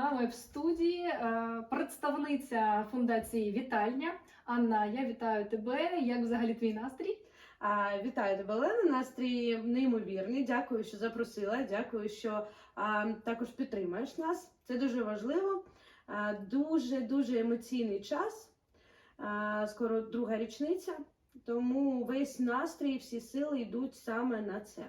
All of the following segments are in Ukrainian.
нами в студії е, представниця фундації Вітальня. Анна, я вітаю тебе. Як взагалі твій настрій? А, Вітаю тебе, Олена. Настрій неймовірний. Дякую, що запросила. Дякую, що а, також підтримаєш нас. Це дуже важливо. А, дуже дуже емоційний час. А, скоро друга річниця. Тому весь настрій, всі сили йдуть саме на це.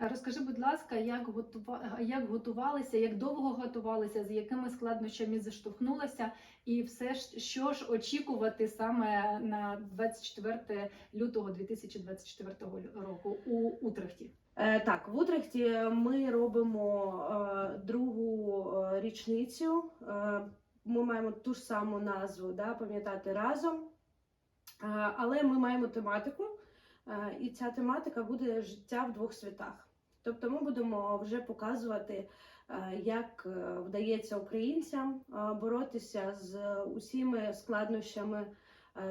Розкажи, будь ласка, як готува... як готувалися, як довго готувалися, з якими складнощами зіштовхнулася, і все ж що ж очікувати саме на 24 лютого 2024 року у Утрехті? Е, Так, в Утрехті ми робимо е, другу е, річницю. Ми маємо ту ж саму назву, да, пам'ятати разом. Але ми маємо тематику, і ця тематика буде життя в двох світах. Тобто ми будемо вже показувати, е, як е, вдається українцям е, боротися з усіми складнощами,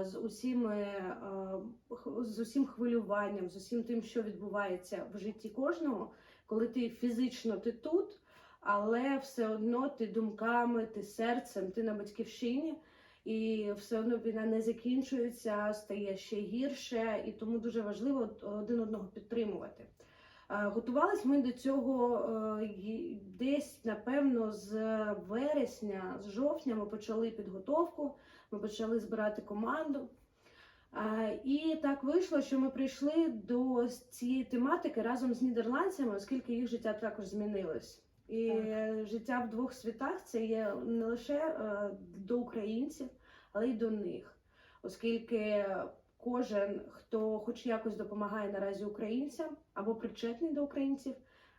з усіми з усім хвилюванням, з усім тим, що відбувається в житті кожного, коли ти фізично ти тут, але все одно ти думками, ти серцем, ти на батьківщині. І все одно війна не закінчується, стає ще гірше, і тому дуже важливо один одного підтримувати. Е, Готувались ми до цього е, десь, напевно, з вересня, з жовтня ми почали підготовку, ми почали збирати команду. Е, І так вийшло, що ми прийшли до цієї тематики разом з нідерландцями, оскільки їх життя також змінилось. І Так. життя в двох світах це є не лише до українців, але й до них, оскільки кожен, хто хоч якось допомагає наразі українцям або причетний до українців,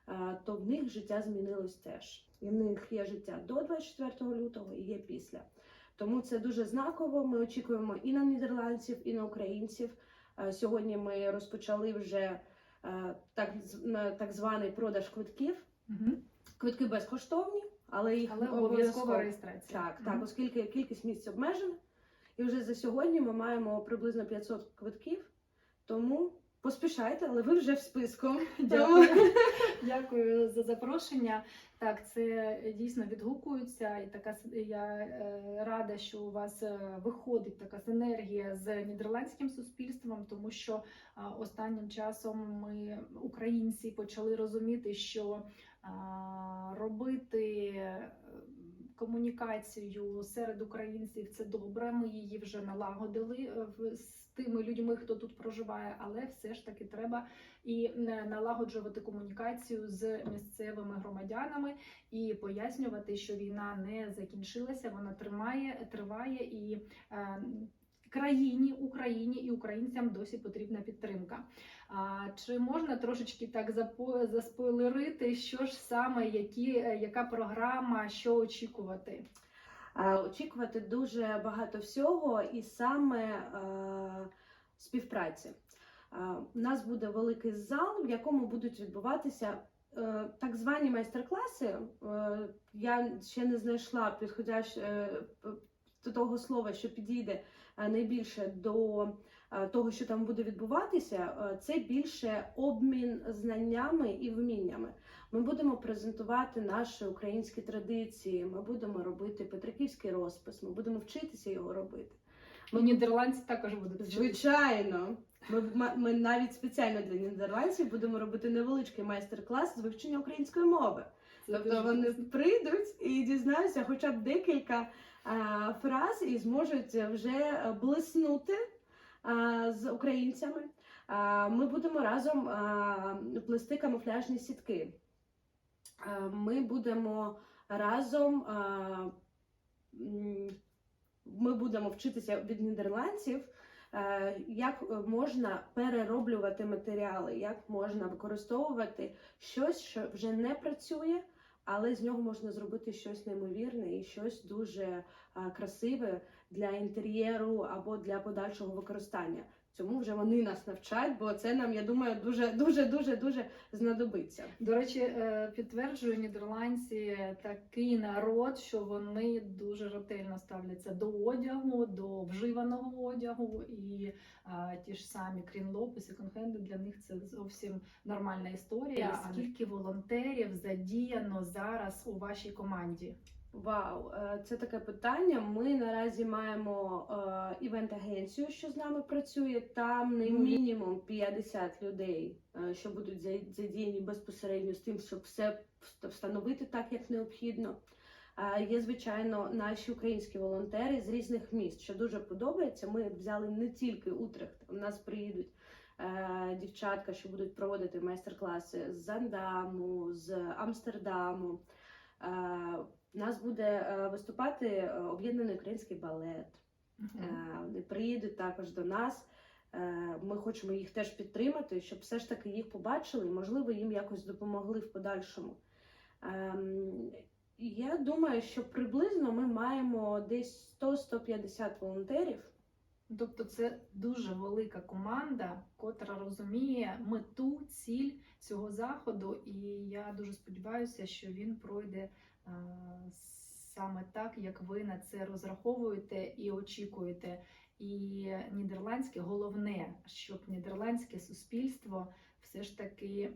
е, то в них життя змінилось теж. І в них є життя до 24 лютого і є після. Тому це дуже знаково. Ми очікуємо і на нідерландців, і на українців. Е, Сьогодні ми розпочали вже е, так, так званий продаж квитків. Угу. Квитки безкоштовні, але їх Але обов'язкова реєстрація. так, так, оскільки кількість місць обмежена. І вже за сьогодні ми маємо приблизно 500 квитків. Тому поспішайте, але ви вже в списку. Дякую. Дякую за запрошення. Так, це дійсно відгукується, і така я е, рада, що у вас е, виходить така синергія з нідерландським суспільством, тому що останнім часом ми, українці, почали розуміти, що робити. Е, Комунікацію серед українців це добре. Ми її вже налагодили е, з тими людьми, хто тут проживає, але все ж таки треба і е, налагоджувати комунікацію з місцевими громадянами і пояснювати, що війна не закінчилася, вона тримає, триває і. Країні, Україні і українцям досі потрібна підтримка. А чи можна трошечки так заспойлерити, що ж саме, які, е, яка програма, що очікувати? Е, Очікувати дуже багато всього, і саме е, співпраці. Е, У нас буде великий зал, в якому будуть відбуватися е, так звані майстер-класи. Е, Я ще не знайшла підходящ е, того слова, що підійде е, найбільше до е, того, що там буде відбуватися. Е, Це більше обмін знаннями і вміннями. Ми будемо презентувати наші українські традиції. Ми будемо робити петриківський розпис. Ми будемо вчитися його робити. Ну, нідерландці також будуть. Звичайно, ми, ми навіть спеціально для нідерландців будемо робити невеличкий майстер-клас з вивчення української мови. Тобто вони прийдуть і дізнаються хоча б декілька а, фраз і зможуть вже блиснути а, з українцями. А, ми будемо разом плести камуфляжні сітки. Ми будемо разом. Ми будемо вчитися від нідерландців, е, як можна перероблювати матеріали, як можна використовувати щось, що вже не працює, але з нього можна зробити щось неймовірне і щось дуже красиве для інтер'єру або для подальшого використання. Цьому вже вони нас навчать, бо це нам, я думаю, дуже дуже дуже дуже знадобиться. До речі, е, підтверджую нідерландці такий народ, що вони дуже ретельно ставляться до одягу, до вживаного одягу, і а, ті ж самі крінлоп і секонд-хенди для них це зовсім нормальна історія. А Скільки волонтерів задіяно зараз у вашій команді? Вау, е, це таке питання. Ми наразі маємо е, івент-агенцію, що з нами працює. Там не мінімум 50 людей, е, що будуть задіяні безпосередньо з тим, щоб все встановити так, як необхідно. Е, Є, звичайно, наші українські волонтери з різних міст, що дуже подобається. Ми взяли не тільки Утрехт, у нас приїдуть е, дівчатка, що будуть проводити майстер-класи з Зандаму, з Амстердаму. У нас буде е, виступати е, об'єднаний український балет. Е, Вони приїдуть також до нас. Ми хочемо їх теж підтримати, щоб все ж таки їх побачили і, можливо, їм якось допомогли в подальшому. Ем, Я думаю, що приблизно ми маємо десь 100-150 волонтерів. Тобто це дуже велика команда, котра розуміє мету, ціль цього заходу, і я дуже сподіваюся, що він пройде саме так, як ви на це розраховуєте і очікуєте. І нідерландське головне, щоб нідерландське суспільство все ж таки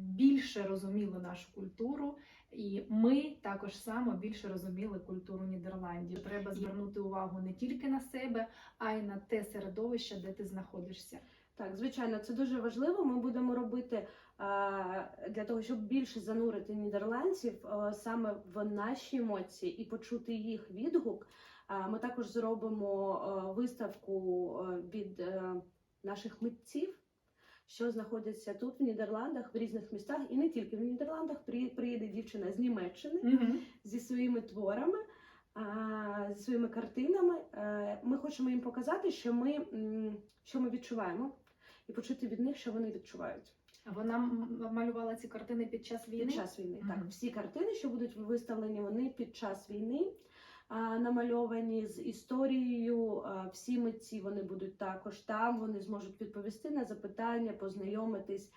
більше розуміло нашу культуру, і ми також само більше розуміли культуру Нідерландів. Треба звернути увагу не тільки на себе, а й на те середовище, де ти знаходишся. Так, звичайно, це дуже важливо. Ми будемо робити е, для того, щоб більше занурити нідерландців е, саме в наші емоції і почути їх відгук. Е, Ми також зробимо виставку від наших митців, що знаходяться тут, в Нідерландах, в різних містах, і не тільки в Нідерландах. При- Приїде дівчина з Німеччини зі своїми творами, а, зі своїми картинами. Е, Ми хочемо їм показати, що ми, що ми відчуваємо, і почути від них, що вони відчувають Вона малювала ці картини під час війни. під час війни. Так, всі картини, що будуть виставлені, вони під час війни. Намальовані з історією, всі митці вони будуть також там. Вони зможуть відповісти на запитання, познайомитись.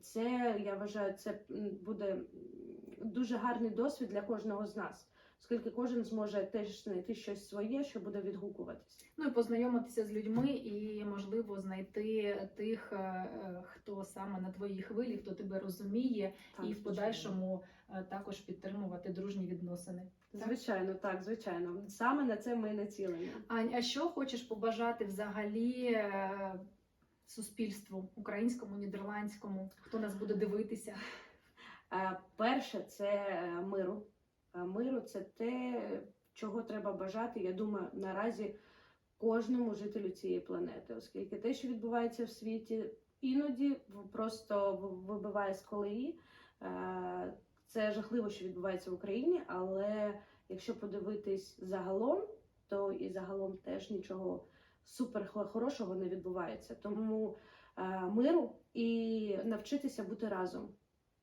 Це я вважаю, це буде дуже гарний досвід для кожного з нас, оскільки кожен зможе теж знайти щось своє, що буде відгукуватись. Ну і познайомитися з людьми, і можливо знайти тих, е, е, хто саме на твоїй хвилі, хто тебе розуміє, Так, і в подальшому е, також підтримувати дружні відносини. Звичайно, так, звичайно. Саме на це ми націлені. Ань, а що хочеш побажати взагалі е, суспільству українському, нідерландському? Хто нас буде дивитися? Е, Перше це е, миру. Миру це те, чого треба бажати. Я думаю, наразі кожному жителю цієї планети, оскільки те, що відбувається в світі, іноді просто вибиває з колеї. Це жахливо, що відбувається в Україні, але якщо подивитись загалом, то і загалом теж нічого супер хорошого не відбувається. Тому е, миру і навчитися бути разом.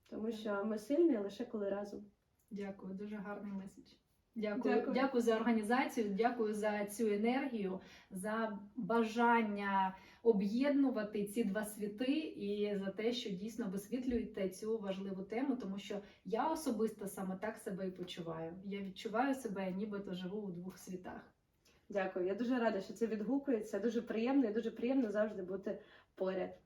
Тому що ми сильні лише коли разом. Дякую, дуже гарний меседж. Дякую. Дякую. дякую за організацію, дякую за цю енергію, за бажання об'єднувати ці два світи і за те, що дійсно висвітлюєте цю важливу тему, тому що я особисто саме так себе і почуваю. Я відчуваю себе, нібито живу у двох світах. Дякую. Я дуже рада, що це відгукується. Дуже приємно і дуже приємно завжди бути поряд.